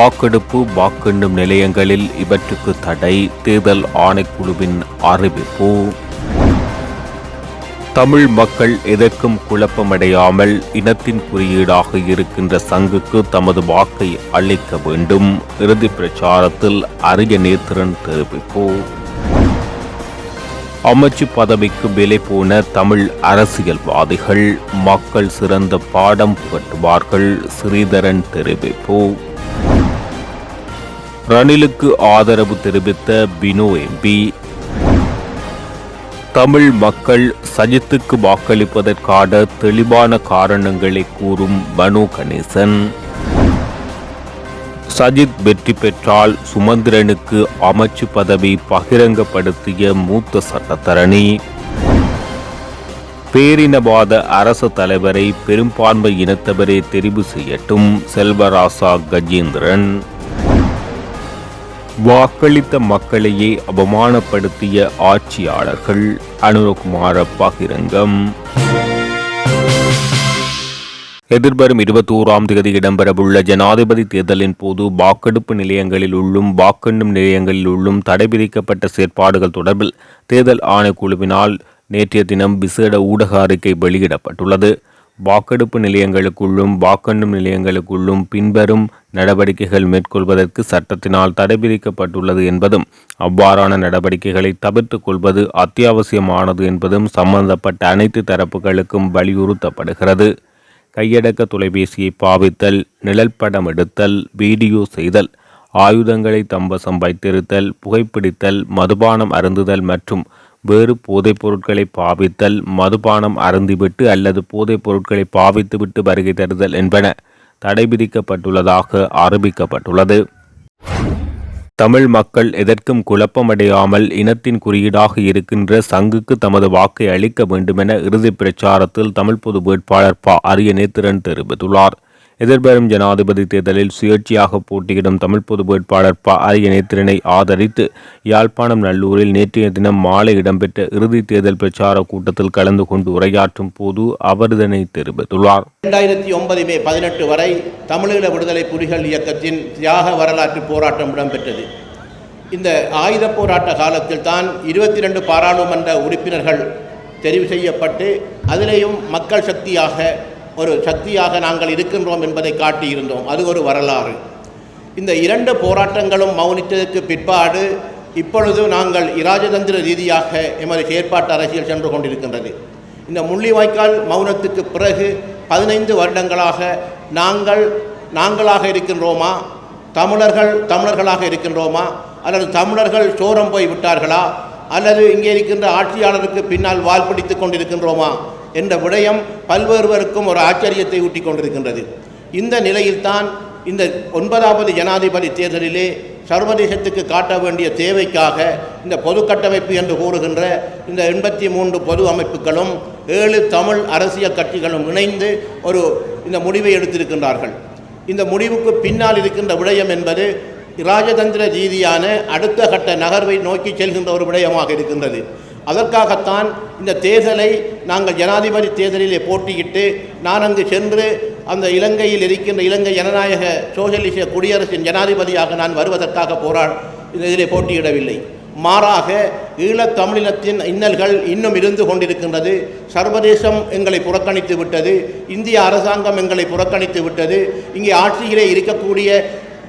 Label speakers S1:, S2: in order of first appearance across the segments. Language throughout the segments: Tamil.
S1: வாக்கெடுப்பு வாக்கெண்ணும் நிலையங்களில் இவற்றுக்கு தடை தேர்தல் ஆணைக்குழுவின் அறிவிப்பு. தமிழ் மக்கள் எதற்கும் குழப்பமடையாமல் இனத்தின் குறியீடாக இருக்கின்ற சங்குக்கு தமது வாக்கை அளிக்க வேண்டும். இறுதி பிரச்சாரத்தில் அரிய நேத்திரன் தெரிவிப்பு. அமைச்சு பதவிக்கு விலை போன தமிழ் அரசியல்வாதிகள் மக்கள் சிறந்த பாடம் புகட்டுவார்கள் ஸ்ரீதரன் தெரிவிப்பு. ரணிலுக்கு ஆதரவு தெரிவித்த பினோ எம்பி. தமிழ் மக்கள் சஜித்துக்கு வாக்களிப்பதற்கான தெளிவான காரணங்களை கூறும் மனு கணேசன். சஜித் வெற்றி பெற்றால் சுமந்திரனுக்கு அமைச்சு பதவி பகிரங்கப்படுத்திய மூத்த சட்டத்தரணி. பேரினவாத அரசு தலைவரை பெரும்பான்மை இனத்தவரே தெரிவு செய்யட்டும் செல்வராசா கஜேந்திரன். வாக்களித்த மக்களையே அவமானப்படுத்திய ஆட்சியாளர்கள் அனுரகுமார பகிரங்கம். எதிர்வரும் இருபத்தோராம் தேதி இடம்பெறவுள்ள ஜனாதிபதி தேர்தலின் போது வாக்கெடுப்பு நிலையங்களில் உள்ளும் வாக்கெண்ணும் நிலையங்களில் உள்ளும் தடை விதிக்கப்பட்ட செயற்பாடுகள் தொடர்பில் தேர்தல் ஆணைக்குழுவினால் நேற்றைய தினம் விசேட ஊடக அறிக்கை வெளியிடப்பட்டுள்ளது. வாக்கெடுப்பு நிலையங்களுக்குள்ளும் வாக்கெண்ணும் நிலையங்களுக்குள்ளும் பின்வரும் நடவடிக்கைகள் மேற்கொள்வதற்கு சட்டத்தினால் தடை விதிக்கப்பட்டுள்ளது என்பதும் அவ்வாறான நடவடிக்கைகளை தவிர்த்துக் கொள்வது அத்தியாவசியமானது என்பதும் சம்பந்தப்பட்ட அனைத்து தரப்புகளுக்கும் வலியுறுத்தப்படுகிறது. கையடக்க தொலைபேசியை பாவித்தல் நிழல் படம் எடுத்தல் வீடியோ செய்தல் ஆயுதங்களை தம்பசம் வைத்திருத்தல் புகைப்பிடித்தல் மதுபானம் அருந்துதல் மற்றும் வேறு போதைப் பொருட்களை பாவித்தல் மதுபானம் அருந்திவிட்டு அல்லது போதைப் பொருட்களை பாவித்துவிட்டு வருகை தருதல் என்பன தடை விதிக்கப்பட்டுள்ளதாக அறிவிக்கப்பட்டுள்ளது தமிழ் மக்கள் எதற்கும் குழப்பமடையாமல் இனத்தின் குறியீடாக இருக்கின்ற சங்குக்கு தமது வாக்கை அளிக்க வேண்டுமென இறுதி பிரச்சாரத்தில் தமிழ் பொது வேட்பாளர் ப. அரிய நேத்திரன் தெரிவித்துள்ளார். எதிர்வரும் ஜனாதிபதி தேர்தலில் சுயேட்சையாக போட்டியிடும் தமிழ் பொது வேட்பாளர் ப. அரிய நேத்திரனை ஆதரித்து யாழ்ப்பாணம் நல்லூரில் நேற்றைய தினம் மாலை இடம்பெற்ற இறுதி தேர்தல் பிரச்சார கூட்டத்தில் கலந்து கொண்டு உரையாற்றும் போது அவர் இதனை தெரிவித்துள்ளார்.
S2: இரண்டாயிரத்தி ஒன்பது மே பதினெட்டு வரை தமிழீழ விடுதலை புலிகள் இயக்கத்தின் தியாக வரலாற்று போராட்டம் இடம்பெற்றது. இந்த ஆயுத போராட்ட காலத்தில் தான் இருபத்தி ரெண்டு பாராளுமன்ற உறுப்பினர்கள் தெரிவு செய்யப்பட்டு அதிலேயும் மக்கள் சக்தியாக ஒரு சக்தியாக நாங்கள் இருக்கின்றோம் என்பதை காட்டியிருந்தோம். அது ஒரு வரலாறு. இந்த இரண்டு போராட்டங்களும் மௌனித்ததற்கு பிற்பாடு இப்பொழுது நாங்கள் இராஜதந்திர ரீதியாக எமது செயற்பாட்டு அரசியல் சென்று கொண்டிருக்கின்றது. இந்த முள்ளிவாய்க்கால் மௌனத்துக்கு பிறகு பதினைந்து வருடங்களாக நாங்கள் நாங்களாக இருக்கின்றோமா? தமிழர்கள் தமிழர்களாக இருக்கின்றோமா? அல்லது தமிழர்கள் சோரம் போய் விட்டார்களா? அல்லது இங்கே இருக்கின்ற ஆட்சியாளருக்கு பின்னால் வால் பிடித்து கொண்டிருக்கின்றோமா? என்ற விடயம் பல்வேறுவருக்கும் ஒரு ஆச்சரியத்தை ஊட்டி கொண்டிருக்கின்றது. இந்த நிலையில்தான் இந்த ஒன்பதாவது ஜனாதிபதி தேர்தலிலே சர்வதேசத்துக்கு காட்ட வேண்டிய தேவைக்காக இந்த பொது கட்டமைப்பு என்று கூறுகின்ற இந்த எண்பத்தி மூன்று பொது அமைப்புகளும் ஏழு தமிழ் அரசியல் கட்சிகளும் இணைந்து ஒரு இந்த முடிவை எடுத்திருக்கின்றார்கள். இந்த முடிவுக்கு பின்னால் இருக்கின்ற விடயம் என்பது ராஜதந்திர ரீதியான அடுத்த கட்ட நகர்வை நோக்கி செல்கின்ற ஒரு விடயமாக இருக்கின்றது. அதற்காகத்தான் இந்த தேர்தலை நாங்கள் ஜனாதிபதி தேர்தலிலே போட்டியிட்டு நான் அங்கு சென்று அந்த இலங்கையில் இருக்கின்ற இலங்கை ஜனநாயக சோசியலிச குடியரசின் ஜனாதிபதியாக நான் வருவதற்காக போரா இதிலே போட்டியிடவில்லை. மாறாக ஈழத்தமிழினத்தின் இன்னல்கள் இன்னும் இருந்து கொண்டிருக்கின்றது. சர்வதேசம் எங்களை புறக்கணித்து விட்டது. இந்திய அரசாங்கம் எங்களை புறக்கணித்து விட்டது. இங்கே ஆட்சியிலே இருக்கக்கூடிய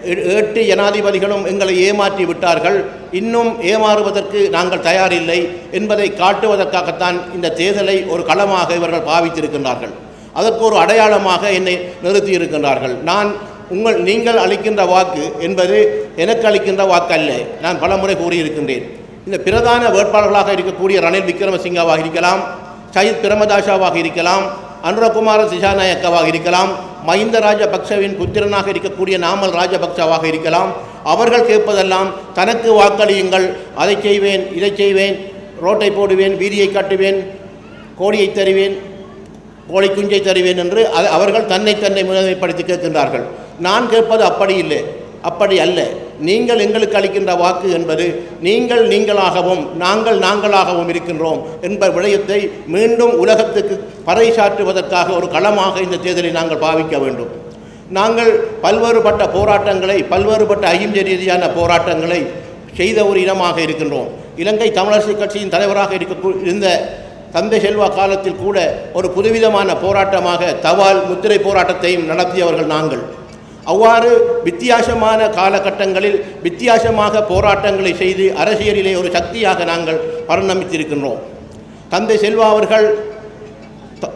S2: எ- எட்டு ஜனாதிபதிகளும் எங்களை ஏமாற்றி விட்டார்கள். இன்னும் ஏமாறுவதற்கு நாங்கள் தயாரில்லை என்பதை காட்டுவதற்காகத்தான் இந்த தேர்தலை ஒரு களமாக இவர்கள் பாவித்திருக்கின்றார்கள். அதற்கு ஒரு அடையாளமாக என்னை நிறுத்தி இருக்கின்றார்கள் நான் உங்கள் நீங்கள் அளிக்கின்ற வாக்கு என்பது எனக்கு அளிக்கின்ற வாக்கு அல்ல நான் பலமுறை கூறியிருக்கின்றேன். இந்த பிரதான வேட்பாளர்களாக இருக்கக்கூடிய ரணில் விக்ரமசிங்காவாக இருக்கலாம் சயித் பிரமதாசாவாக இருக்கலாம் அனுரகுமார திசாநாயக்கவாக இருக்கலாம் மஹிந்த ராஜபக்சவின் புத்திரனாக இருக்கக்கூடிய நாமல் ராஜபக்சவாக இருக்கலாம். அவர்கள் கேட்பதெல்லாம் தனக்கு வாக்களியுங்கள் அதை செய்வேன் இதை செய்வேன் ரோட்டை போடுவேன் வீதியை கட்டுவேன் கோடியை தருவேன் கோழி குஞ்சை தருவேன் என்று அவர்கள் தன்னை தன்னை முதன்மைப்படுத்தி கேட்கின்றார்கள். நான் கேட்பது அப்படி இல்லை. அப்படி அல்ல. நீங்கள் எங்களுக்கு அளிக்கின்ற வாக்கு என்பது நீங்கள் நீங்களாகவும் நாங்கள் நாங்களாகவும் இருக்கின்றோம் என்ப விடயத்தை மீண்டும் உலகத்துக்கு பறைசாற்றுவதற்காக ஒரு களமாக இந்த தேர்தலை நாங்கள் பாவிக்க வேண்டும். நாங்கள் பல்வேறுபட்ட போராட்டங்களை பல்வேறுபட்ட அகிம்ச ரீதியான போராட்டங்களை செய்த ஒரு இனமாக இருக்கின்றோம். இலங்கை தமிழரசு கட்சியின் தலைவராக இருக்க இருந்த தந்தை செல்வா காலத்தில் கூட ஒரு புதுவிதமான போராட்டமாக தவால் முத்திரை போராட்டத்தையும் நடத்தியவர்கள் நாங்கள். அவ்வாறு வித்தியாசமான காலகட்டங்களில் வித்தியாசமாக போராட்டங்களை செய்து அரசியலிலே ஒரு சக்தியாக நாங்கள் பரிணமித்திருக்கின்றோம் தந்தை செல்வா அவர்கள்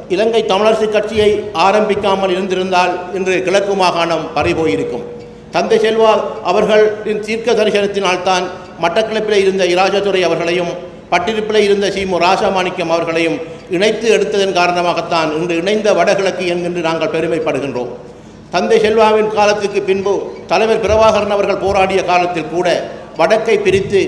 S2: இலங்கை தமிழரசு கட்சியை ஆரம்பிக்காமல் இருந்திருந்தால் இன்று கிழக்கு மாகாணம் பறிபோயிருக்கும். தந்தை செல்வா அவர்களின் தீர்க்க தரிசனத்தினால்தான் மட்டக்களப்பில் இருந்த இராஜதுரை அவர்களையும் பட்டிருப்பில் இருந்த சீமு ராசமாணிக்கம் அவர்களையும் இணைத்து எடுத்ததன் காரணமாகத்தான் இன்று இணைந்த வடகிழக்கு என்கின்று நாங்கள் பெருமைப்படுகின்றோம். தந்தை செல்வாவின் காலத்துக்கு பின்பு தலைவர் பிரபாகரன் அவர்கள் போராடிய காலத்தில் கூட வடக்கை பிரித்து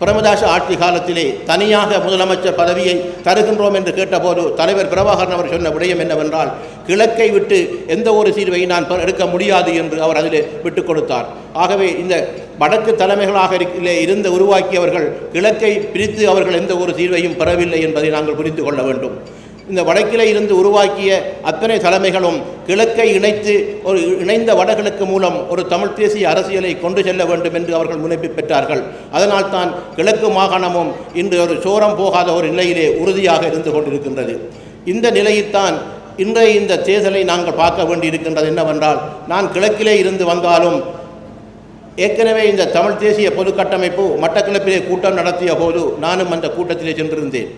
S2: பிரமதாச ஆட்சி காலத்திலே தனியாக முதலமைச்சர் பதவியை தருகின்றோம் என்று கேட்டபோது தலைவர் பிரபாகரன் அவர் சொன்ன விடயம் என்னவென்றால் கிழக்கை விட்டு எந்த ஒரு தீர்வை நான் எடுக்க முடியாது என்று அவர் அதிலே விட்டுக் கொடுத்தார். ஆகவே இந்த வடக்கு தலைமைகளாக இருக்கிலே உருவாக்கியவர்கள் கிழக்கை பிரித்து அவர்கள் எந்த ஒரு தீர்வையும் பெறவில்லை என்பதை நாங்கள் புரிந்து கொள்ள வேண்டும். இந்த வடக்கிலே இருந்து உருவாக்கிய அத்தனை தலைமைகளும் கிழக்கை இணைத்து ஒரு இணைந்த வடகிழக்கு மூலம் ஒரு தமிழ் தேசிய அரசியலை கொண்டு செல்ல வேண்டும் என்று அவர்கள் முனைப்பு பெற்றார்கள். அதனால்தான் கிழக்கு மாகாணமும் இன்று ஒரு சோரம் போகாத ஒரு நிலையிலே உறுதியாக இருந்து கொண்டிருக்கின்றது. இந்த நிலையில்தான் இன்றைய இந்த தேர்தலை நாங்கள் பார்க்க வேண்டியிருக்கின்றது என்னவென்றால் நான் கிழக்கிலே இருந்து வந்தாலும் ஏற்கனவே இந்த தமிழ் தேசிய பொது கட்டமைப்பு மட்டக்களப்பிலே கூட்டம் நடத்திய போது நானும் அந்த கூட்டத்திலே சென்றிருந்தேன்.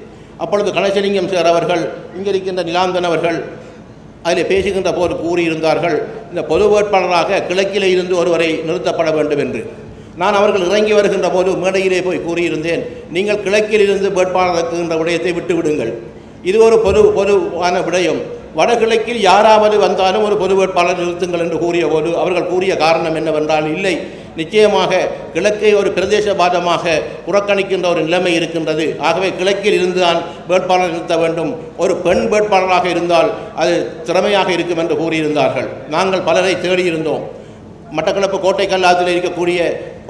S2: அப்பொழுது கணேசலிங்கம் சார் அவர்கள் இங்கே இருக்கின்ற நிலாந்தன் அவர்கள் அதில் பேசுகின்ற போது கூறியிருந்தார்கள் இந்த பொது வேட்பாளராக கிழக்கிலே இருந்து ஒருவரை நிறுத்தப்பட வேண்டும் என்று நான் அவர்கள் இறங்கி வருகின்ற போது மேடையிலே போய் கூறியிருந்தேன் நீங்கள் கிழக்கில் இருந்து வேட்பாளருக்குகின்ற விடயத்தை விட்டு விடுங்கள் இது ஒரு பொது பொதுவான விடயம். வடகிழக்கில் யாராவது வந்தாலும் ஒரு பொது வேட்பாளர் நிறுத்துங்கள் என்று கூறிய போது அவர்கள் கூறிய காரணம் என்னவென்றால் இல்லை நிச்சயமாக கிழக்கை ஒரு பிரதேசவாதமாக புறக்கணிக்கின்ற ஒரு நிலைமை இருக்கின்றது. ஆகவே கிழக்கில் இருந்துதான் வேட்பாளர் நிறுத்த வேண்டும். ஒரு பெண் வேட்பாளராக இருந்தால் அது திறமையாக இருக்கும் என்று கூறியிருந்தார்கள். நாங்கள் பலரை தேடியிருந்தோம். மட்டக்களப்பு கோட்டை கல்லாத்தில் இருக்கக்கூடிய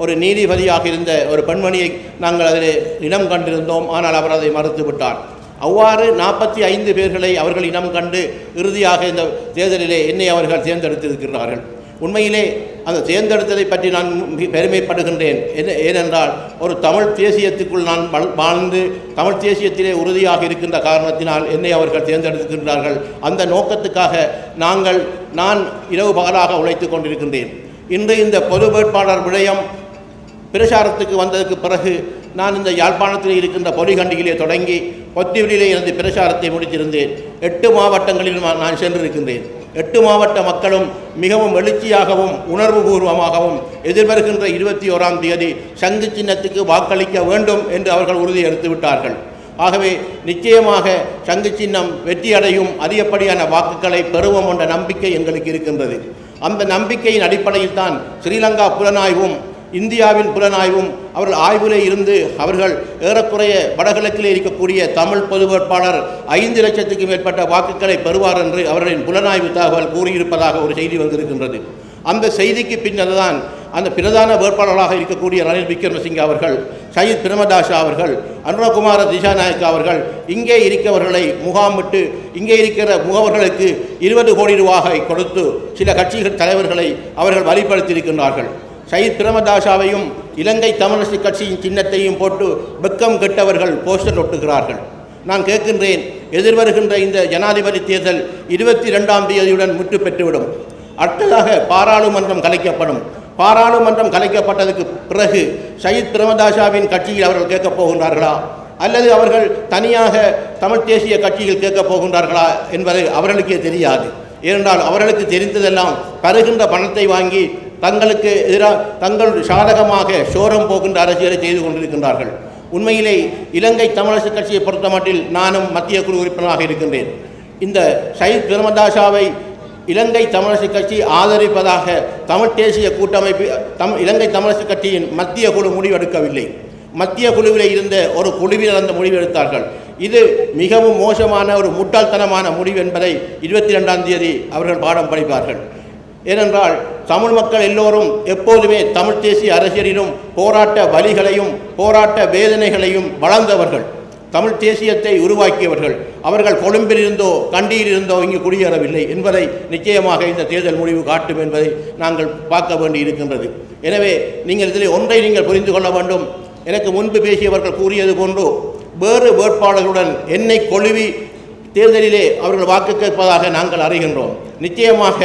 S2: ஒரு நீதிபதியாக இருந்த ஒரு பெண்மணியை நாங்கள் அதில் இனம் கண்டிருந்தோம். ஆனால் அவர் அதை மறுத்துவிட்டார் அவ்வாறு நாற்பத்தி ஐந்து பேர்களை அவர்கள் இனம் கண்டு இறுதியாக இந்த தேர்தலிலே என்னை அவர்கள் தேர்ந்தெடுத்திருக்கிறார்கள். உண்மையிலே அந்த தேர்ந்தெடுத்ததை பற்றி நான் மிக பெருமைப்படுகின்றேன். என்ன ஏனென்றால் ஒரு தமிழ் தேசியத்துக்குள் நான் வாழ்ந்து தமிழ் தேசியத்திலே உறுதியாக இருக்கின்ற காரணத்தினால் என்னை அவர்கள் தேர்ந்தெடுத்திருக்கின்றார்கள் அந்த நோக்கத்துக்காக நாங்கள் நான் இரவு பகலாக உழைத்துக் கொண்டிருக்கின்றேன். இன்று இந்த பொது வேட்பாளர் விடயம் பிரச்சாரத்துக்கு வந்ததுக்கு பிறகு நான் இந்த யாழ்ப்பாணத்தில் இருக்கின்ற பொலிகண்டியிலே தொடங்கி பொத்திவெளியிலே இருந்து பிரச்சாரத்தை முடித்திருந்தேன். எட்டு மாவட்டங்களில் நான் நான் சென்றிருக்கின்றேன். எட்டு மாவட்ட மக்களும் மிகவும் எழுச்சியாகவும் உணர்வுபூர்வமாகவும் எதிர்வருகின்ற இருபத்தி ஓராம் தேதி சங்கு சின்னத்துக்கு வாக்களிக்க வேண்டும் என்று அவர்கள் உறுதி எடுத்துவிட்டார்கள் ஆகவே நிச்சயமாக சங்கு சின்னம் வெற்றியடையும் அதிகப்படியான வாக்குகளை பெறுவோம் என்ற நம்பிக்கை எங்களுக்கு இருக்கின்றது. அந்த நம்பிக்கையின் அடிப்படையில் தான் ஸ்ரீலங்கா புலனாய்வும் இந்தியாவின் புலனாய்வும் அவர்கள் ஆய்விலே இருந்து அவர்கள் ஏறக்குறைய வடகிழக்கிலே இருக்கக்கூடிய தமிழ் பொது வேட்பாளர் ஐந்து லட்சத்துக்கு மேற்பட்ட வாக்குகளை பெறுவார் என்று அவர்களின் புலனாய்வு தகவல் கூறியிருப்பதாக ஒரு செய்தி வந்திருக்கின்றது. அந்த செய்திக்கு பின்னர் தான் அந்த பிரதான வேட்பாளர்களாக இருக்கக்கூடிய ரணில் விக்ரமசிங்க அவர்கள் சயித் பிரமதாஷா அவர்கள் அனுரகுமார திசாநாயக் அவர்கள் இங்கே இருக்கவர்களை முகாமிட்டு இங்கே இருக்கிற முகவர்களுக்கு இருபது கோடி ரூபாயை கொடுத்து சில கட்சிகள் தலைவர்களை அவர்கள் வழிபடுத்தியிருக்கின்றார்கள் சயித் பிரமதாசாவையும் இலங்கை தமிழரசு கட்சியின் சின்னத்தையும் போட்டு வெக்கம் கெட்டவர்கள் போஸ்டர் ஒட்டுகிறார்கள். நான் கேட்கின்றேன் எதிர்வருகின்ற இந்த ஜனாதிபதி தேர்தல் இருபத்தி ரெண்டாம் தேதியுடன் முற்று பெற்றுவிடும். அடுத்ததாக பாராளுமன்றம் கலைக்கப்படும். பாராளுமன்றம் கலைக்கப்பட்டதுக்கு பிறகு சயித் பிரமதாசாவின் கட்சியில் அவர்கள் கேட்கப் போகின்றார்களா? அல்லது அவர்கள் தனியாக தமிழ் தேசிய கட்சியில் கேட்கப் போகின்றார்களா என்பது அவர்களுக்கே தெரியாது. ஏனென்றால் அவர்களுக்கு தெரிந்ததெல்லாம் தருகின்ற பணத்தை வாங்கி தங்களுக்கு எதிராக தங்கள் சாதகமாக சோரம் போகின்ற அரசியலை செய்து கொண்டிருக்கின்றார்கள். உண்மையிலே இலங்கை தமிழரசு கட்சியை பொறுத்த மட்டில் நானும் மத்திய குழு உறுப்பினராக இருக்கின்றேன். இந்த சயித் பிரமதாசாவை இலங்கை தமிழரசு கட்சி ஆதரிப்பதாக தமிழ் தேசிய கூட்டமைப்பு தம் இலங்கை தமிழரசு கட்சியின் மத்திய குழு முடிவெடுக்கவில்லை. மத்திய குழுவில் இருந்த ஒரு குழுவினர் அந்த முடிவெடுத்தார்கள். இது மிகவும் மோசமான ஒரு முட்டாள்தனமான முடிவு என்பதை இருபத்தி ரெண்டாம் தேதி அவர்கள் பாடம் படிப்பார்கள். ஏனென்றால் தமிழ் மக்கள் எல்லோரும் எப்போதுமே தமிழ் தேசிய அரசியலிலும் போராட்ட வலிகளையும் போராட்ட வேதனைகளையும் வளர்ந்தவர்கள். தமிழ் தேசியத்தை உருவாக்கியவர்கள். அவர்கள் கொழும்பிலிருந்தோ கண்டியிலிருந்தோ கண்டியில் இருந்தோ இங்கு குடியேறவில்லை என்பதை நிச்சயமாக இந்த தேர்தல் முடிவு காட்டும் என்பதை நாங்கள் பார்க்க வேண்டி இருக்கின்றது. எனவே நீங்கள் இதில் ஒன்றை நீங்கள் புரிந்து கொள்ள வேண்டும். எனக்கு முன்பு பேசியவர்கள் கூறியது போன்று வேறு வேட்பாளர்களுடன் என்னை கொழுவி தேர்தலிலே அவர்கள் வாக்கு கேட்பதாக நாங்கள் அறிகின்றோம். நிச்சயமாக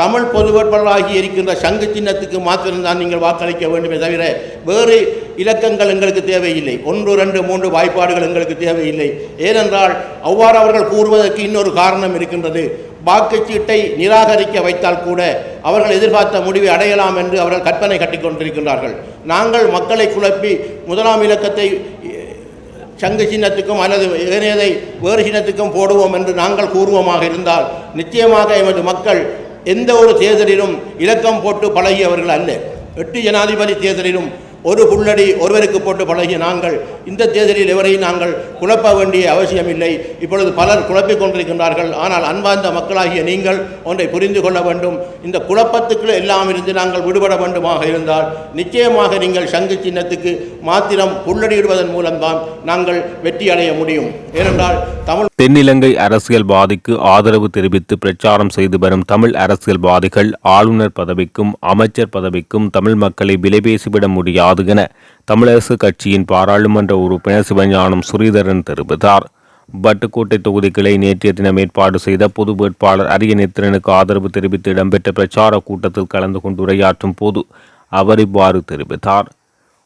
S2: தமிழ் பொது வேட்பாளராகி இருக்கின்ற சங்கு சின்னத்துக்கு மாத்திரம்தான் நீங்கள் வாக்களிக்க வேண்டுமே தவிர வேறு இலக்கங்கள் எங்களுக்கு தேவையில்லை. ஒன்று ரெண்டு மூன்று வாய்ப்பாடுகள் எங்களுக்கு தேவையில்லை. ஏனென்றால் அவ்வாறு அவர்கள் கூறுவதற்கு இன்னொரு காரணம் இருக்கின்றது. வாக்குச்சீட்டை நிராகரிக்க வைத்தால் கூட அவர்கள் எதிர்பார்த்த முடிவை அடையலாம் என்று அவர்கள் கற்பனை கட்டிக்கொண்டிருக்கின்றார்கள் நாங்கள் மக்களை குழப்பி முதலாம் இலக்கத்தை சங்கு சின்னத்துக்கும் அல்லது ஏனையதை வேறு சின்னத்துக்கும் போடுவோம் என்று நாங்கள் கூறுவோமாக இருந்தால் நிச்சயமாக எமது மக்கள் எந்த ஒரு தேர்தலிலும் இலக்கம் போட்டு பழகியவர்கள் அல்ல. எட்டு ஜனாதிபதி தேர்தலிலும் ஒரு புள்ளடி ஒருவருக்கு போட்டு பழகிய நாங்கள் இந்த தேர்தலில் எவரையும் நாங்கள் குழப்ப வேண்டிய அவசியமில்லை இப்பொழுது பலர் குழப்பிக் கொண்டிருக்கின்றார்கள். ஆனால் அன்பார்ந்த மக்களாகிய நீங்கள் ஒன்றை புரிந்து கொள்ள வேண்டும். இந்த குழப்பத்துக்குள் எல்லாம் இருந்து நாங்கள் விடுபட வேண்டுமாக இருந்தால் நிச்சயமாக நீங்கள் சங்கு சின்னத்துக்கு மாத்திரம் புள்ளடியிடுவதன் மூலம்தான் நாங்கள் வெற்றி அடைய முடியும். ஏனென்றால் தமிழ்
S1: தென்னிலங்கை அரசியல்வாதிக்கு ஆதரவு தெரிவித்து பிரச்சாரம் செய்து வரும் தமிழ் அரசியல்வாதிகள் ஆளுநர் பதவிக்கும் அமைச்சர் பதவிக்கும் தமிழ் மக்களை விலைபேசிவிட முடியாது என தமிழரசு கட்சியின் பாராளுமன்ற உறுப்பினர் சிவஞானம் சுரீதரன் தெரிவித்தார். பட்டுக்கோட்டை தொகுதி கிளை நேற்றைய தினம் ஏற்பாடு செய்த பொது வேட்பாளர் அரிய நேத்திரனுக்கு ஆதரவு தெரிவித்து இடம்பெற்ற பிரச்சார கூட்டத்தில் கலந்து கொண்டு உரையாற்றும் போது அவர் இவ்வாறு தெரிவித்தார்.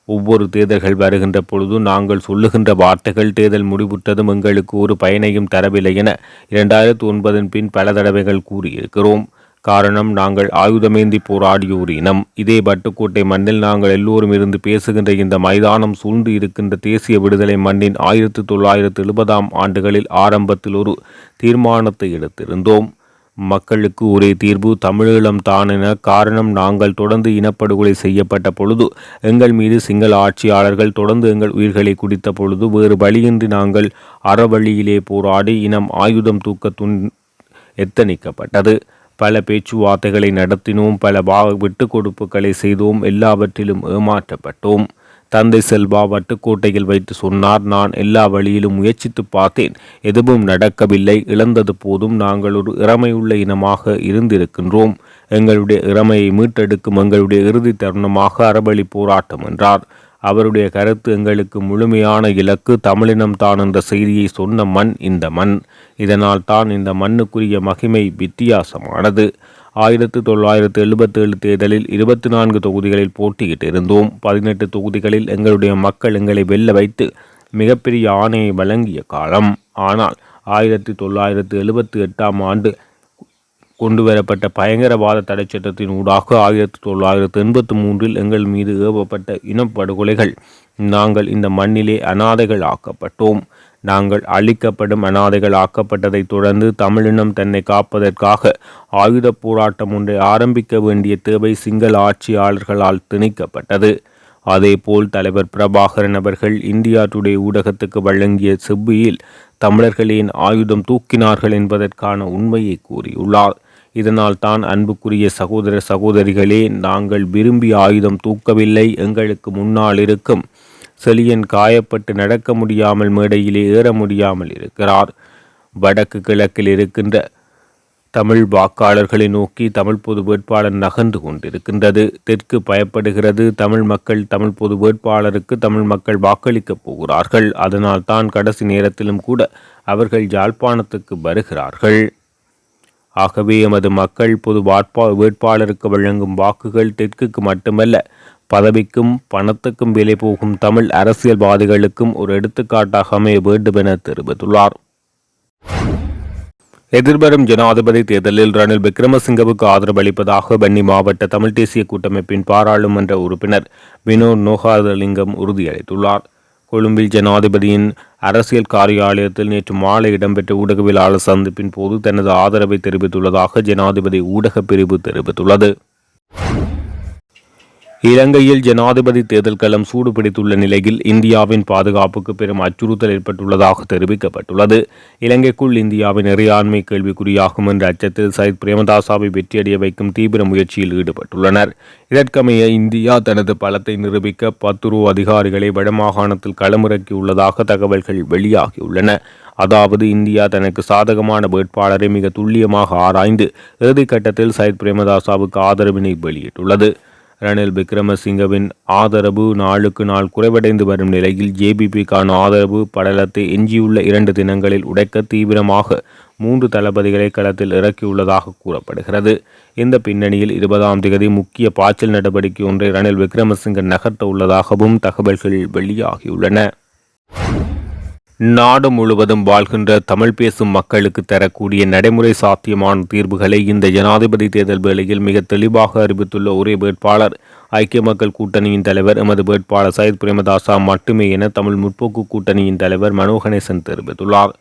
S1: ஒவ்வொரு தேர்தல்கள் வருகின்ற பொழுது நாங்கள் சொல்லுகின்ற வார்த்தைகள் தேர்தல் முடிவுற்றதும் எங்களுக்கு ஒரு பயனையும் தரவில்லை என இரண்டாயிரத்து ஒன்பதின் பின் பல தடவைகள் கூறியிருக்கிறோம். காரணம் நாங்கள் ஆயுதமேந்தி போராடிய ஒரு இனம். இதே பட்டுக்கோட்டை மண்ணில் நாங்கள் எல்லோரும் இருந்து பேசுகின்ற இந்த மைதானம் சூழ்ந்து இருக்கின்ற தேசிய விடுதலை மண்ணின் ஆயிரத்தி தொள்ளாயிரத்து எழுபதாம் ஆண்டுகளில் ஆரம்பத்தில் ஒரு தீர்மானத்தை எடுத்திருந்தோம். மக்களுக்கு ஒரே தீர்வு தமிழீழம் தான் என காரணம் நாங்கள் தொடர்ந்து இனப்படுகொலை செய்யப்பட்ட பொழுது எங்கள் மீது சிங்கள ஆட்சியாளர்கள் தொடர்ந்து எங்கள் உயிர்களை குடித்த பொழுது வேறு வழியின்றி நாங்கள் அறவழியிலே போராடி இனம் ஆயுதம் தூக்க துன் எத்தனிக்கப்பட்டது. பல பேச்சுவார்த்தைகளை நடத்தினோம் பல வா விட்டு கொடுப்புகளை செய்தோம் எல்லாவற்றிலும் ஏமாற்றப்பட்டோம். தந்தை செல்வா வட்டுக்கோட்டையில் வைத்து சொன்னார் நான் எல்லா வழியிலும் முயற்சித்து பார்த்தேன் எதுவும் நடக்கவில்லை இழந்தது போதும் நாங்கள் ஒரு இறமையுள்ள இனமாக இருந்திருக்கின்றோம். எங்களுடைய இறமையை மீட்டெடுக்கும் எங்களுடைய இறுதி தருணமாக அறவழி போராட்டம் என்றார். அவருடைய கருத்து எங்களுக்கு முழுமையான இலக்கு. தமிழினம் தான் என்ற செய்தியை சொன்ன மண் இந்த மண். இதனால் தான் இந்த மண்ணுக்குரிய மகிமை வித்தியாசமானது. ஆயிரத்து தொள்ளாயிரத்து எழுபத்தேழு தேர்தலில் இருபத்தி நான்கு தொகுதிகளில் போட்டியிட்டு இருந்தோம். பதினெட்டு தொகுதிகளில் எங்களுடைய மக்கள் எங்களை வெல்ல வைத்து மிகப்பெரிய ஆணையை வழங்கிய காலம். ஆனால் ஆயிரத்தி தொள்ளாயிரத்து எழுபத்தி எட்டாம் ஆண்டு கொண்டு வரப்பட்ட பயங்கரவாத தடைச் சட்டத்தின் ஊடாக ஆயிரத்தி தொள்ளாயிரத்து எண்பத்தி மூன்றில் எங்கள் மீது ஏவப்பட்ட இனப்படுகொலைகள் நாங்கள் இந்த மண்ணிலே அனாதைகள் ஆக்கப்பட்டோம். நாங்கள் அழிக்கப்படும் அனாதைகள் ஆக்கப்பட்டதைத் தொடர்ந்து தமிழினம் தன்னை காப்பதற்காக ஆயுத போராட்டம் ஒன்றை ஆரம்பிக்க வேண்டிய தேவை சிங்கள ஆட்சியாளர்களால் திணிக்கப்பட்டது. அதேபோல் தலைவர் பிரபாகரன் அவர்கள் இந்தியா டுடே ஊடகத்துக்கு வழங்கிய செவ்வியில் தமிழர்களின் ஆயுதம் தூக்கினார்கள் என்பதற்கான உண்மையை கூறியுள்ளார். இதனால் தான் அன்புக்குரிய சகோதர சகோதரிகளே நாங்கள் விரும்பி ஆயுதம் தூக்கவில்லை. எங்களுக்கு முன்னால் இருக்கும் செலியன் காயப்பட்டு நடக்க முடியாமல் மேடையிலே ஏற முடியாமல் இருக்கிறார். வடக்கு கிழக்கில் இருக்கின்ற தமிழ் வாக்காளர்களை நோக்கி தமிழ் பொது வேட்பாளர் நகர்ந்து கொண்டிருக்கின்றது. தெற்கு பயப்படுகிறது. தமிழ் மக்கள் தமிழ் பொது வேட்பாளருக்கு தமிழ் மக்கள் வாக்களிக்கப் போகிறார்கள். அதனால் தான் கடைசி நேரத்திலும் கூட அவர்கள் யாழ்ப்பாணத்துக்கு வருகிறார்கள். ஆகவே எமது மக்கள் பொது வாட்பா வேட்பாளருக்கு வழங்கும் வாக்குகள் தெற்குக்கு மட்டுமல்ல பதவிக்கும் பணத்துக்கும் விலை போகும் தமிழ் அரசியல்வாதிகளுக்கும் ஒரு எடுத்துக்காட்டாக அமைய வேண்டும் என தெரிவித்துள்ளார். எதிர்வரும் ஜனாதிபதி தேர்தலில் ரணில் விக்ரமசிங்கவுக்கு ஆதரவு அளிப்பதாக வன்னி மாவட்ட தமிழ் தேசிய கூட்டமைப்பின் பாராளுமன்ற உறுப்பினர் வினோத் நோகாதலிங்கம் உறுதியளித்துள்ளார். கொழும்பில் ஜனாதிபதியின் அரசியல் காரியாலயத்தில் நேற்று மாலை இடம்பெற்ற ஊடகவியலாளர் சந்திப்பின் போது தனது ஆதரவை தெரிவித்துள்ளதாக ஜனாதிபதி ஊடகப் பிரிவு தெரிவித்துள்ளது. இலங்கையில் ஜனாதிபதி தேர்தல் களம் சூடுபிடித்துள்ள நிலையில் இந்தியாவின் பாதுகாப்புக்கு பெரும் அச்சுறுத்தல் ஏற்பட்டுள்ளதாக தெரிவிக்கப்பட்டுள்ளது. இலங்கைக்குள் இந்தியாவின் இறையாண்மை கேள்விக்குறியாகும் என்ற அச்சத்தில் சயித் பிரேமதாசாவை வெற்றியடைய வைக்கும் தீவிர முயற்சியில் ஈடுபட்டுள்ளனர். இதற்கமைய இந்தியா தனது பலத்தை நிரூபிக்க பத்து ரூ அதிகாரிகளை வடமாகாணத்தில் களமிறக்கியுள்ளதாக தகவல்கள் வெளியாகியுள்ளன. அதாவது இந்தியா தனக்கு சாதகமான வேட்பாளரை மிக துல்லியமாக ஆராய்ந்து இறுதிக்கட்டத்தில் சயித் பிரேமதாசாவுக்கு ஆதரவினை வெளியிட்டுள்ளது. ரணில் விக்ரமசிங்கவின் ஆதரவு நாளுக்கு நாள் குறைவடைந்து வரும் நிலையில் ஜேபிபிக்கான ஆதரவு படலத்தை எஞ்சியுள்ள இரண்டு தினங்களில் உடைக்க தீவிரமாக மூன்று தளபதிகளை களத்தில் இறக்கியுள்ளதாக கூறப்படுகிறது. இந்த பின்னணியில் இருபதாம் தேதி முக்கிய பாய்ச்சல் நடவடிக்கை ஒன்றை ரணில் விக்ரமசிங்க நகர்த்த உள்ளதாகவும் தகவல்கள் வெளியாகியுள்ளன. நாடு முழுவதும் வாழ்கின்ற தமிழ் பேசும் மக்களுக்கு தரக்கூடிய நடைமுறை சாத்தியமான தீர்வுகளை இந்த ஜனாதிபதி தேர்தல் வேளையில் மிக தெளிவாக அறிவித்துள்ள ஒரே வேட்பாளர் ஐக்கிய மக்கள் கூட்டணியின் தலைவர் எமது வேட்பாளர் சயித் பிரேமதாசா மட்டுமே என தமிழ் முற்போக்கு கூட்டணியின் தலைவர் மனோகணேசன் தெரிவித்துள்ளார்.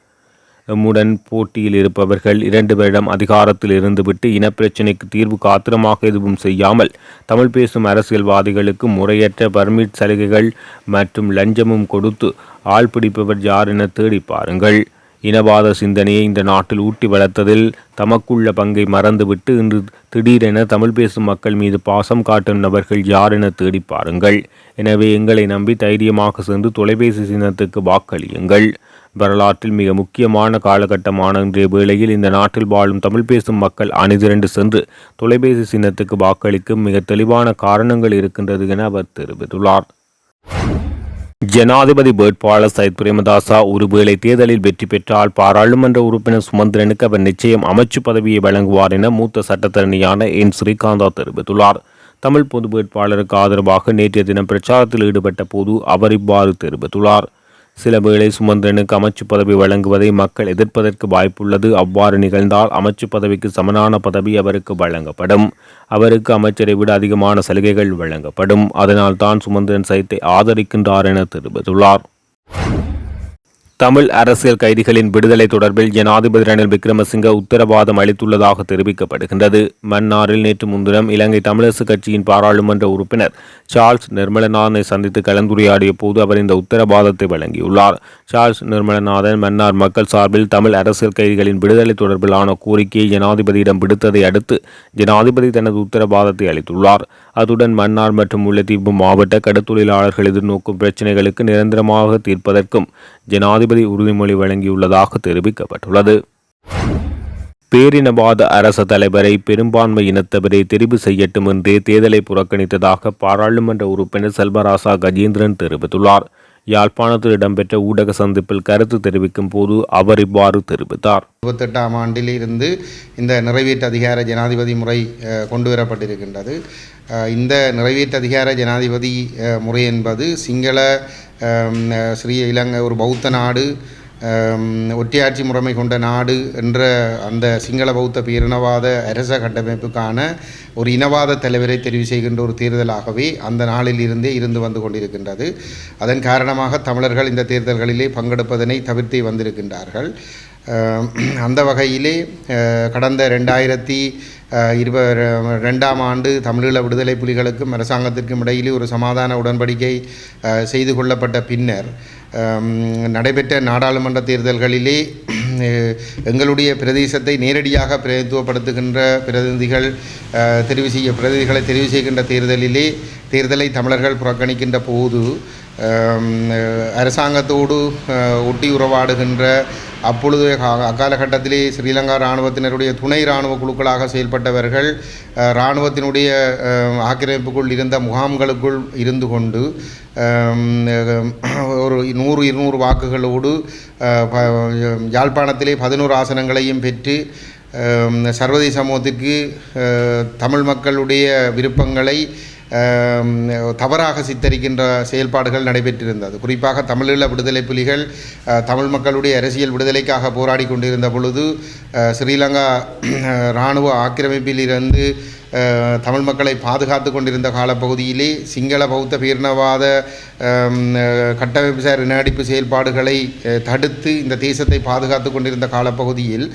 S1: எம்முடன் போட்டியில் இருப்பவர்கள் இரண்டு வருடம் அதிகாரத்தில் இருந்துவிட்டு இனப்பிரச்சினைக்கு தீர்வு காத்திரமாக எதுவும் செய்யாமல் தமிழ் பேசும் அரசியல்வாதிகளுக்கு முறையற்ற பர்மிட் சலுகைகள் மற்றும் லஞ்சமும் கொடுத்து ஆள் பிடிப்பவர் யார் என தேடி பாருங்கள். இனவாத சிந்தனையை இந்த நாட்டில் ஊட்டி வளர்த்ததில் தமக்குள்ள பங்கை மறந்துவிட்டு இன்று திடீரென தமிழ் பேசும் மக்கள் மீது பாசம் காட்டும் நபர்கள் யார் என தேடி பாருங்கள். எனவே எங்களை நம்பி தைரியமாக சென்று தொலைபேசி சின்னத்துக்கு வாக்களியுங்கள். வரலாற்றில் மிக முக்கியமான காலகட்டமான இன்றைய வேளையில் இந்த நாட்டில் வாழும் தமிழ் பேசும் மக்கள் அணிதிரண்டு சென்று தொலைபேசி சின்னத்துக்கு வாக்களிக்கும் மிக தெளிவான காரணங்கள் இருக்கின்றது என அவர் தெரிவித்துள்ளார். ஜனாதிபதி வேட்பாளர் சயித் பிரேமதாசா ஒருவேளை தேர்தலில் வெற்றி பெற்றால் பாராளுமன்ற உறுப்பினர் சுமந்திரனுக்கு அவர் நிச்சயம் அமைச்சு பதவியை வழங்குவார் என மூத்த சட்டத்தரணியான என். ஸ்ரீகாந்தா தெரிவித்துள்ளார். தமிழ் பொது வேட்பாளருக்கு ஆதரவாக நேற்றைய தினம் பிரச்சாரத்தில் ஈடுபட்ட போது அவர் இவ்வாறு தெரிவித்துள்ளார். சில வேளை சுமந்திரனுக்கு அமைச்சு பதவி வழங்குவதை மக்கள் எதிர்ப்பதற்கு வாய்ப்புள்ளது. அவ்வாறு நிகழ்ந்தால் அமைச்சு பதவிக்கு சமனான பதவி அவருக்கு வழங்கப்படும். அவருக்கு அமைச்சரை விட அதிகமான சலுகைகள் வழங்கப்படும். அதனால் தான் சுமந்திரன் சைத்தை ஆதரிக்கின்றார் என தெரிவித்துள்ளார். தமிழ் அரசியல் கைதிகளின் விடுதலை தொடர்பில் ஜனாதிபதி ரணில் விக்ரமசிங்க உத்தரவாதம் அளித்துள்ளதாக தெரிவிக்கப்படுகின்றது. மன்னாரில் நேற்று முன்தினம் இலங்கை தமிழரசு கட்சியின் பாராளுமன்ற உறுப்பினர் சார்ல்ஸ் நிர்மலநாதனை சந்தித்து கலந்துரையாடிய போது அவர் இந்த உத்தரவாதத்தை வழங்கியுள்ளார். சார்ல்ஸ் நிர்மலநாதன் மன்னார் மக்கள் சார்பில் தமிழ் அரசியல் கைதிகளின் விடுதலை தொடர்பிலான கோரிக்கையை ஜனாதிபதியிடம் விடுத்ததை அடுத்து ஜனாதிபதி தனது உத்தரவாதத்தை அளித்துள்ளார். அத்துடன் மன்னார் மற்றும் முல்லைத்தீவு மாவட்ட கடத்தொழிலாளர்கள் எதிர்நோக்கும் பிரச்சினைகளுக்கு நிரந்தரமாக தீர்ப்பதற்கும் ஜனாதிபதி உறுதிமொழி வழங்கியுள்ளதாக தெரிவிக்கப்பட்டுள்ளது. பேரினவாத அரச தலைவரை பெரும்பான்மை இனத்தவரை தெரிவு செய்யட்டும் என்றே தேர்தலை புறக்கணித்ததாக பாராளுமன்ற உறுப்பினர் செல்வராசா கஜேந்திரன் தெரிவித்துள்ளார். யாழ்ப்பாணத்தில் இடம்பெற்ற ஊடக சந்திப்பில் கருத்து தெரிவிக்கும் போது அவர் இவ்வாறு தெரிவித்தார்.
S3: இருபத்தெட்டாம் ஆண்டில் இருந்து இந்த நிறைவேற்று அதிகார ஜனாதிபதி முறை அஹ், கொண்டு வரப்பட்டிருக்கின்றது இந்த நிறைவேற்று அதிகார ஜனாதிபதி முறை என்பது சிங்கள ஸ்ரீ இலங்கை ஒரு பௌத்த நாடு ஒற்றையாட்சி முறைமை கொண்ட நாடு என்ற அந்த சிங்கள பௌத்த பேரினவாத அரச கட்டமைப்புக்கான ஒரு இனவாத தலைவரை தெரிவு செய்கின்ற ஒரு தேர்தலாகவே அந்த நாளில் இருந்தே இருந்து வந்து கொண்டிருக்கின்றது. அதன் காரணமாக தமிழர்கள் இந்த தேர்தல்களிலே பங்கெடுப்பதனை தவிர்த்தே வந்திருக்கின்றார்கள். அந்த வகையிலே கடந்த ரெண்டாயிரத்தி இருப ரெண்டாம் ஆண்டு தமிழீழ விடுதலை புலிகளுக்கும் அரசாங்கத்திற்கும் இடையிலே ஒரு சமாதான உடன்படிக்கை செய்து கொள்ளப்பட்ட பின்னர் நடைபெற்ற நாடாளுமன்ற தேர்தல்களிலே எங்களுடைய பிரதேசத்தை நேரடியாக பிரதித்துவப்படுத்துகின்ற பிரதிநிதிகள் தெரிவு செய்ய பிரதிநிதிகளை தெரிவு செய்கின்ற தேர்தலிலே தேர்தலை தமிழர்கள் புறக்கணிக்கின்ற போது அரசாங்கத்தோடு ஒட்டி உறவாடுகின்ற அப்பொழுது அக்காலகட்டத்திலே ஸ்ரீலங்கா இராணுவத்தினருடைய துணை இராணுவ குழுக்களாக செயல்பட்டவர்கள் இராணுவத்தினுடைய ஆக்கிரமிப்புக்குள் இருந்த முகாம்களுக்குள் இருந்து கொண்டு ஒரு நூறு இருநூறு வாக்குகளோடு யாழ்ப்பாணத்திலே பதினோரு ஆசனங்களையும் பெற்று சர்வதேச சமூகத்திற்கு தமிழ் மக்களுடைய விருப்பங்களை தவறாக சித்தரிக்கின்ற செயல்பாடுகள் நடைபெற்றிருந்தது. குறிப்பாக தமிழீழ விடுதலை புலிகள் அஹ், தமிழ் மக்களுடைய அரசியல் விடுதலைக்காக போராடி கொண்டிருந்த பொழுது அஹ், ஸ்ரீலங்கா இராணுவ ஆக்கிரமிப்பிலிருந்து தமிழ் மக்களை பாதுகாத்து கொண்டிருந்த காலப்பகுதியிலே சிங்கள பௌத்த பீர்ணவாத கட்டமைப்புசார் இனஅடிப்பு செயல்பாடுகளை தடுத்து இந்த தேசத்தை பாதுகாத்து கொண்டிருந்த காலப்பகுதியில்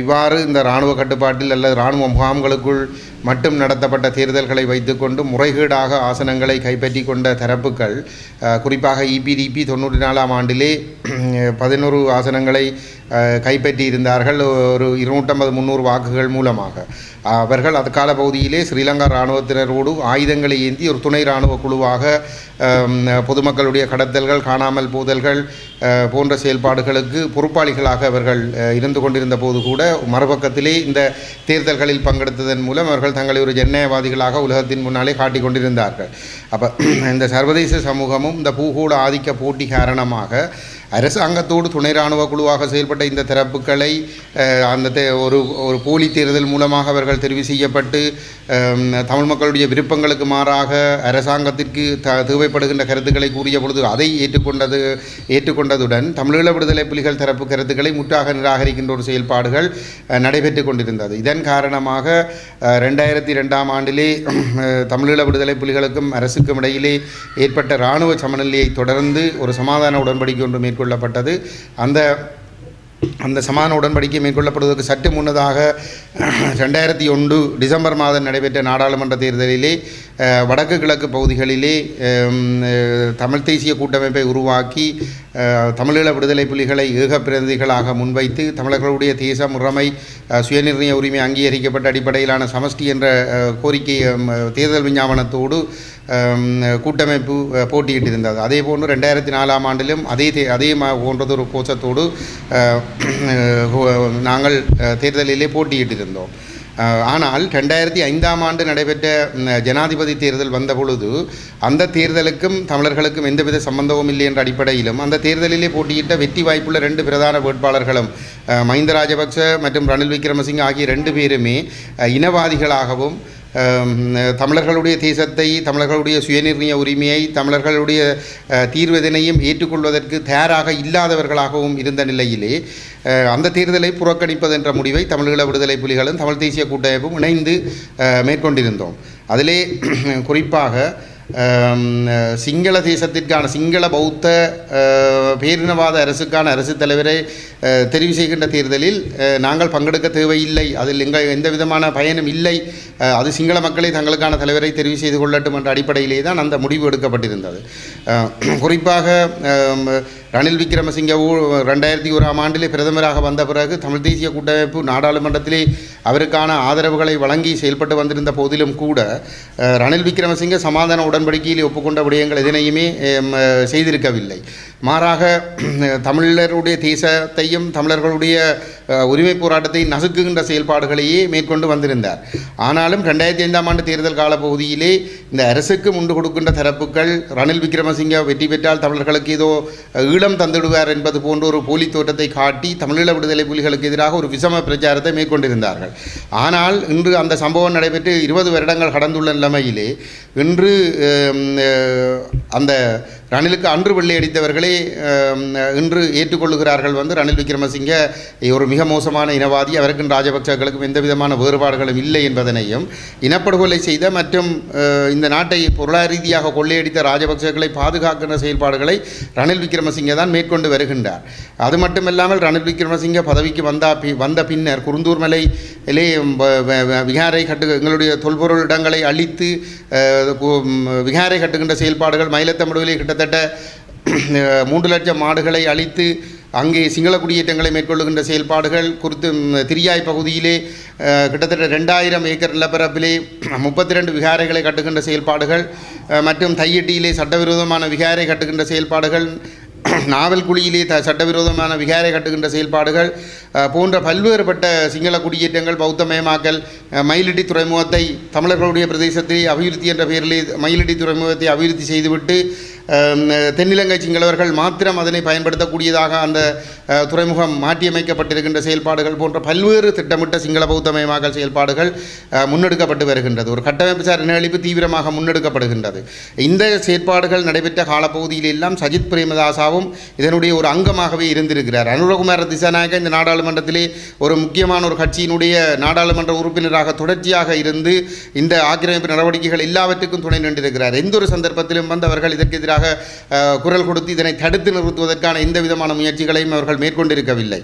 S3: இவ்வாறு இந்த இராணுவ கட்டுப்பாட்டில் அல்லது இராணுவ முகாம்களுக்குள் மட்டும் நடத்தப்பட்ட தேர்தல்களை வைத்துக்கொண்டு முறைகேடாக ஆசனங்களை கைப்பற்றி கொண்ட தரப்புகள் குறிப்பாக இபிடிபி தொண்ணூற்றி நாலாம் ஆண்டிலே பதினோரு ஆசனங்களை கைப்பற்றி இருந்தார்கள் ஒரு இருநூற்றம்பது முந்நூறு வாக்குகள் மூலமாக. அவர்கள் அது கால பகுதியிலே ஸ்ரீலங்கா இராணுவத்தினரோடு ஆயுதங்களை ஏந்தி ஒரு துணை இராணுவ குழுவாக பொதுமக்களுடைய கடத்தல்கள் காணாமல் போதல்கள் போன்ற செயல்பாடுகளுக்கு பொறுப்பாளிகளாக அவர்கள் இருந்து கொண்டிருந்த போது கூட மறுபக்கத்திலே இந்த தேர்தல்களில் பங்கெடுத்ததன் மூலம் அவர்கள் தங்களை ஒரு ஜனநாயகவாதிகளாக உலகத்தின் முன்னாலே காட்டிக் கொண்டிருந்தார்கள். அப்போ இந்த சர்வதேச சமூகமும் இந்த பூகோள ஆதிக்க போட்டி காரணமாக அரசாங்கத்தோடு துணை இராணுவ குழுவாக செயல்பட்ட இந்த தரப்புகளை அந்த தே- ஒரு ஒரு போலி தேர்தல் மூலமாக அவர்கள் தெரிவு செய்யப்பட்டு தமிழ் மக்களுடைய விருப்பங்களுக்கு மாறாக அரசாங்கத்திற்கு த தேவைப்படுகின்ற கருத்துக்களை கூறிய பொழுது அதை ஏற்றுக்கொண்டது ஏற்றுக்கொண்டதுடன் தமிழீழ விடுதலை புலிகள் தரப்பு கருத்துக்களை முற்றாக நிராகரிக்கின்ற ஒரு செயல்பாடுகள் நடைபெற்று கொண்டிருந்தது. இதன் காரணமாக ரெண்டாயிரத்தி ரெண்டாம் ஆண்டிலே தமிழீழ விடுதலை புலிகளுக்கும் அரசுக்கும் இடையிலே ஏற்பட்ட இராணுவ சமநிலையை தொடர்ந்து ஒரு சமாதான உடன்படிக்கை ஒன்று மேற்கொள்ளப்பட்டது. அந்த அந்த சமான உடன்படிக்கை மேற்கொள்ளப்படுவதற்கு சற்று முன்னதாக ரெண்டாயிரத்தி ஒன்று டிசம்பர் மாதம் நடைபெற்ற நாடாளுமன்ற தேர்தலிலே வடக்கு கிழக்கு பகுதிகளிலே தமிழ் தேசிய கூட்டமைப்பை உருவாக்கி தமிழீழ விடுதலை புலிகளை ஏக பிரதிநிதிகளாக முன்வைத்து தமிழர்களுடைய தேச முறைமை சுயநிர்ணய உரிமை அங்கீகரிக்கப்பட்ட அடிப்படையிலான சமஷ்டி என்ற கோரிக்கை தேர்தல் விஞ்ஞாபனத்தோடு கூட்டமைப்பு போட்டியிட்டிருந்தது. அதே போன்று ரெண்டாயிரத்தி நாலாம் ஆண்டிலும் அதே தே அதே மா போன்றதொரு கோஷத்தோடு நாங்கள் தேர்தலிலே போட்டியிட்டிருந்தோம். ஆனால் ரெண்டாயிரத்தி ஐந்தாம் ஆண்டு நடைபெற்ற ஜனாதிபதி தேர்தல் வந்த பொழுது அந்த தேர்தலுக்கும் தமிழர்களுக்கும் எந்தவித சம்பந்தமும் இல்லை என்ற அடிப்படையிலும் அந்த தேர்தலிலே போட்டியிட்ட வெற்றி வாய்ப்புள்ள ரெண்டு பிரதான வேட்பாளர்களும் மஹிந்த ராஜபக்ச மற்றும் ரணில் விக்ரமசிங்க ஆகிய ரெண்டு பேருமே இனவாதிகளாகவும் தமிழர்களுடைய தேசத்தை தமிழர்களுடைய சுயநிர்ணய உரிமையை தமிழர்களுடைய தீர்வதனையும் ஏற்றுக்கொள்வதற்கு தயாராக இல்லாதவர்களாகவும் இருந்த நிலையிலே அந்த தேர்தலை புறக்கணிப்பது என்ற முடிவை தமிழீழ விடுதலை புலிகளும் தமிழ் தேசிய கூட்டமைப்பும் இணைந்து மேற்கொண்டிருந்தோம். அதிலே குறிப்பாக சிங்கள தேசத்திற்கான சிங்கள பௌத்த பேரினவாத அரசுக்கான அரசு தலைவரை தெரிவு செய்கின்ற தேர்தலில் நாங்கள் பங்கெடுக்க தேவையில்லை. அதில் எங்கள் எந்த விதமான பயனும் இல்லை. அது சிங்கள மக்களை தங்களுக்கான தலைவரை தெரிவு செய்து கொள்ளட்டும் என்ற அடிப்படையிலே தான் அந்த முடிவு எடுக்கப்பட்டிருந்தது. குறிப்பாக ரணில் விக்ரமசிங்க ரெண்டாயிரத்தி ஓராம் ஆண்டிலே பிரதமராக வந்த பிறகு தமிழ் தேசிய கூட்டமைப்பு நாடாளுமன்றத்திலே அவருக்கான ஆதரவுகளை வழங்கி செயல்பட்டு வந்திருந்த போதிலும் கூட ரணில் விக்ரமசிங்க சமாதான உடன்படிக்கையில் ஒப்புக்கொண்ட விடயங்கள் எதனையுமே செய்திருக்கவில்லை. மாறாக தமிழருடைய தேசத்தையும் தமிழர்களுடைய உரிமை போராட்டத்தை நசுக்குகின்ற செயல்பாடுகளையே மேற்கொண்டு வந்திருந்தார். ஆனாலும் ரெண்டாயிரத்தி ஐந்தாம் ஆண்டு தேர்தல் காலப்பகுதியிலே இந்த அரசுக்கு முண்டு கொடுக்கின்ற தரப்புகள் ரணில் விக்ரமசிங்க வெற்றி பெற்றால் தமிழர்களுக்கு ஏதோ ஈழம் தந்துடுவார் என்பது போன்ற ஒரு போலி தோற்றத்தை காட்டி தமிழீழ விடுதலை புலிகளுக்கு எதிராக ஒரு விஷம பிரச்சாரத்தை மேற்கொண்டிருந்தார்கள். ஆனால் இன்று அந்த சம்பவம் நடைபெற்று இருபது வருடங்கள் கடந்துள்ள நிலைமையிலே இன்று அந்த ரணிலுக்கு அன்று வெள்ளை அடித்தவர்களே இன்று ஏற்றுக்கொள்ளுகிறார்கள் வந்து ரணில் விக்ரமசிங்க ஒரு மிக மோசமான இனவாதி. அவருக்கும் ராஜபக்சர்களுக்கும் எந்த விதமான வேறுபாடுகளும் இல்லை என்பதனையும் இனப்படுகொலை செய்த மற்றும் இந்த நாட்டை பொருளாதார ரீதியாக கொள்ளையடித்த ராஜபக்சர்களை பாதுகாக்கின்ற செயல்பாடுகளை ரணில் விக்ரமசிங்க தான் மேற்கொண்டு வருகின்றார். அது மட்டுமல்லாமல் ரணில் விக்ரமசிங்க பதவிக்கு வந்தா வந்த பின்னர் குருந்தூர் மலையிலே வ- விகாரை கட்டு எங்களுடைய தொல்பொருள் இடங்களை அழித்து விகாரை கட்டுகின்ற செயல்பாடுகள் மயிலத்தமிடுவிலே கிட்டத்தட்ட மூன்று லட்சம் மாடுகளை அழித்து அங்கே சிங்கள குடியேற்றங்களை மேற்கொள்ளுகின்ற செயல்பாடுகள் குறித்து திரியாய் பகுதியிலே கிட்டத்தட்ட ரெண்டாயிரம் ஏக்கர் நிலப்பரப்பிலே முப்பத்தி ரெண்டு விகாரைகளை கட்டுகின்ற செயல்பாடுகள் மற்றும் தையட்டியிலே சட்டவிரோதமான விகாரை கட்டுகின்ற செயல்பாடுகள் நாவல்குழியிலே த சட்டவிரோதமான விகாரை கட்டுகின்ற செயல்பாடுகள் போன்ற பல்வேறுபட்ட சிங்கள குடியேற்றங்கள் பௌத்தமயமாக்கல் மயிலிட்டி துறைமுகத்தை தமிழர்களுடைய பிரதேசத்தை அபிவிருத்தி என்ற பெயரிலே மயிலிட்டி துறைமுகத்தை அபிவிருத்தி செய்துவிட்டு தென்னிலங்கை சிங்களவர்கள் மாத்திரம் அதனை பயன்படுத்தக்கூடியதாக அந்த துறைமுகம் மாற்றியமைக்கப்பட்டிருக்கின்ற செயல்பாடுகள் போன்ற பல்வேறு திட்டமிட்ட சிங்கள பௌத்தமயமாக்கல் செயல்பாடுகள் முன்னெடுக்கப்பட்டு வருகின்றது. ஒரு கட்டமைப்பு சார் நிகழ்ப்பு தீவிரமாக முன்னெடுக்கப்படுகின்றது. இந்த செயற்பாடுகள் நடைபெற்ற காலப்பகுதியில் எல்லாம் சஜித் பிரேமதாசாவும் இதனுடைய ஒரு அங்கமாகவே இருந்திருக்கிறார். அனுரகுமார திசாநாயக இந்த நாடாளுமன்றத்திலே ஒரு முக்கியமான ஒரு கட்சியினுடைய நாடாளுமன்ற உறுப்பினராக தொடர்ச்சியாக இருந்து இந்த ஆக்கிரமிப்பு நடவடிக்கைகள் எல்லாவற்றுக்கும் துணை நின்றிருக்கிறார். எந்த ஒரு சந்தர்ப்பத்திலும் வந்து அவர்கள் இதற்கு எதிராக குரல் கொடுத்து இதனை தடுத்து நிறுத்துவதற்கான எந்த விதமான முயற்சிகளையும் அவர்கள் மேற்கொண்டிருக்கவில்லை.